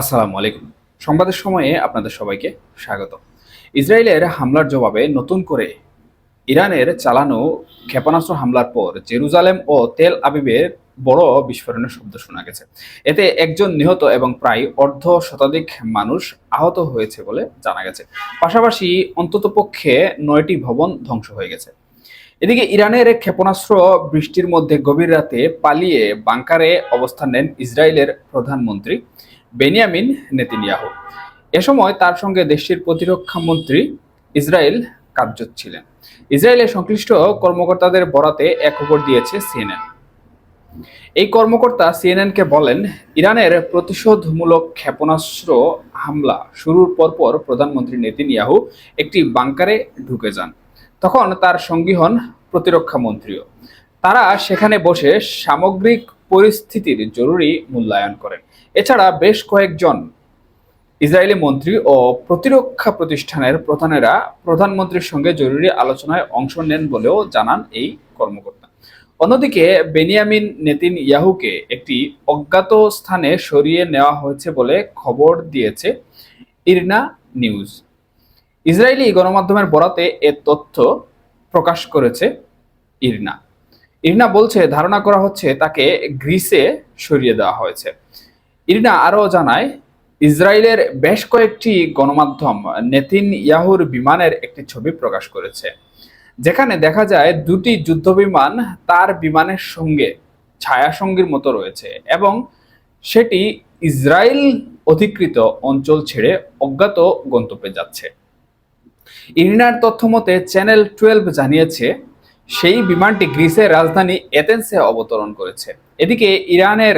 আসসালামু আলাইকুম। সংবাদের সময়ে আপনাদের সবাইকে স্বাগত। ইসরায়েলের হামলার জবাবে নতুন করে ইরানের চালানো ক্ষেপণাস্ত্র হামলার পর জেরুজালেম ও তেল আবিবের বড় বিস্ফোরণের শব্দ শোনা গেছে। এতে একজন নিহত এবং প্রায় অর্ধ শতাধিক মানুষ আহত হয়েছে বলে জানা গেছে। পাশাপাশি অন্ততপক্ষে নয়টি ভবন ধ্বংস হয়ে গেছে। এদিকে ইরানের ক্ষেপণাস্ত্র বৃষ্টির মধ্যে গভীর রাতে পালিয়ে বাংকারে অবস্থান নেন ইসরায়েলের প্রধানমন্ত্রী বেনিয়ামিন নেতিনিয়াহু। এ সময় তার সঙ্গে দেশটির প্রতিরক্ষা মন্ত্রী ইসরায়েল কার্যত ছিলেন। ইসরায়েলের সংশ্লিষ্ট কর্মকর্তাদের বরাতে এক খবর দিয়েছে সিএনএন। এই কর্মকর্তা সিএনএনকে বলেন, ইরানের প্রতিশোধমূলক ক্ষেপণাস্ত্র হামলা শুরুর পরপর প্রধানমন্ত্রী নেতিনিয়াহু একটি বাংকারে ঢুকে যান। তখন তার সঙ্গী হন প্রতিরক্ষা মন্ত্রীও। তারা সেখানে বসে সামগ্রিক পরিস্থিতির জরুরি মূল্যায়ন করেন। এছাড়া বেশ কয়েকজন ইসরায়েলি মন্ত্রী ও প্রতিরক্ষা প্রতিষ্ঠানের প্রধানেরা প্রধানমন্ত্রীর সঙ্গে জরুরি আলোচনায় অংশ নেন বলেও জানান এই কর্মকর্তা। অন্যদিকে বেনিয়ামিন নেতিন ইয়াহুকে একটি অজ্ঞাত স্থানে সরিয়ে নেওয়া হয়েছে বলে খবর দিয়েছে ইরনা নিউজ। ইসরায়েলি গণমাধ্যমের বরাতে এ তথ্য প্রকাশ করেছে ইরনা। ইরনা বলছে, ধারণা করা হচ্ছে তাকে গ্রিসে সরিয়ে দেওয়া হয়েছে। ইরনা আরও জানায়, ইসরায়েলের বেশ কয়েকটি গণমাধ্যম নেতিন ইয়াহুর বিমানের একটি ছবি প্রকাশ করেছে। যেখানে দেখা যায় দুটি যুদ্ধবিমান তার বিমানের সঙ্গে ছায়াসঙ্গীর মতো রয়েছে এবং সেটি ইসরায়েল অধিকৃত অঞ্চল ছেড়ে অজ্ঞাত গন্তব্যে যাচ্ছে। ইরিনার তথ্য মতে চ্যানেল টুয়েলভ জানিয়েছে, সেই বিমানটি গ্রিসের রাজধানী এথেন্সে অবতরণ করেছে। এদিকে ইরানের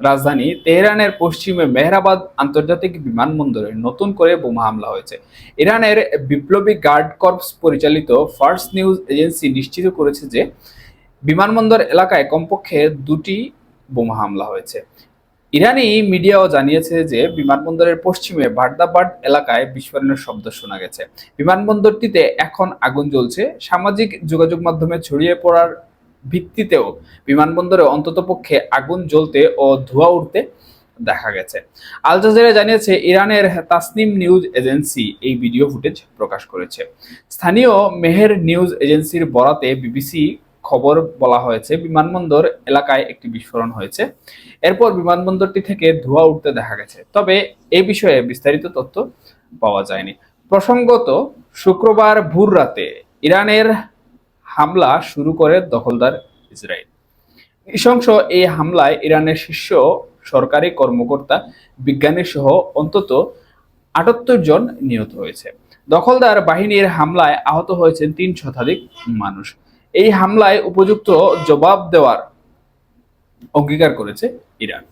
রাজধানী তেহরানের পশ্চিমে মেহরাবাদ আন্তর্জাতিক বিমানবন্দরে নতুন করে বোমা হামলা হয়েছে। ইরানের বিপ্লবী গার্ড কর্পস পরিচালিত ফার্স্ট নিউজ এজেন্সি নিশ্চিত করেছে যে বিমানবন্দর এলাকায় কমপক্ষে দুটি বোমা হামলা হয়েছে। ইরানি মিডিয়াও জানিয়েছে যে বিমানবন্দরের পশ্চিমে বার্দাবাড এলাকায় বিস্ফোরণের শব্দ শোনা গেছে। বিমানবন্দরটিতে এখন আগুন জ্বলছে। সামাজিক যোগাযোগ মাধ্যমে ছড়িয়ে পড়ার ভিত্তিতেও বিমানবন্দরে অন্ততপক্ষে আগুন জ্বলতে ও ধোঁয়া উঠতে দেখা গেছে। আল জাজিরা জানিয়েছে, ইরানের তাসনিম নিউজ এজেন্সি এই ভিডিও ফুটেজ প্রকাশ করেছে। স্থানীয় মেহের নিউজ এজেন্সির বরাতে বিবিসি খবর বলা হয়েছে, বিমানবন্দর এলাকায় একটি বিস্ফোরণ হয়েছে। এরপর বিমানবন্দরটি থেকে ধোঁয়া উঠতে দেখা গেছে। তবে এই বিষয়ে বিস্তারিত তথ্য পাওয়া যায়নি। প্রসঙ্গত, শুক্রবার ভোর রাতে ইরানের হামলা শুরু করে দখলদার ইসরায়েল। নৃশংস এই হামলায় ইরানের শীর্ষ সরকারি কর্মকর্তা বিজ্ঞানী সহ অন্তত আটাত্তর জন নিহত হয়েছে। দখলদার বাহিনীর হামলায় আহত হয়েছেন তিন শতাধিক মানুষ। এই হামলায় উপযুক্ত জবাব দেওয়ার অঙ্গীকার করেছে ইরান।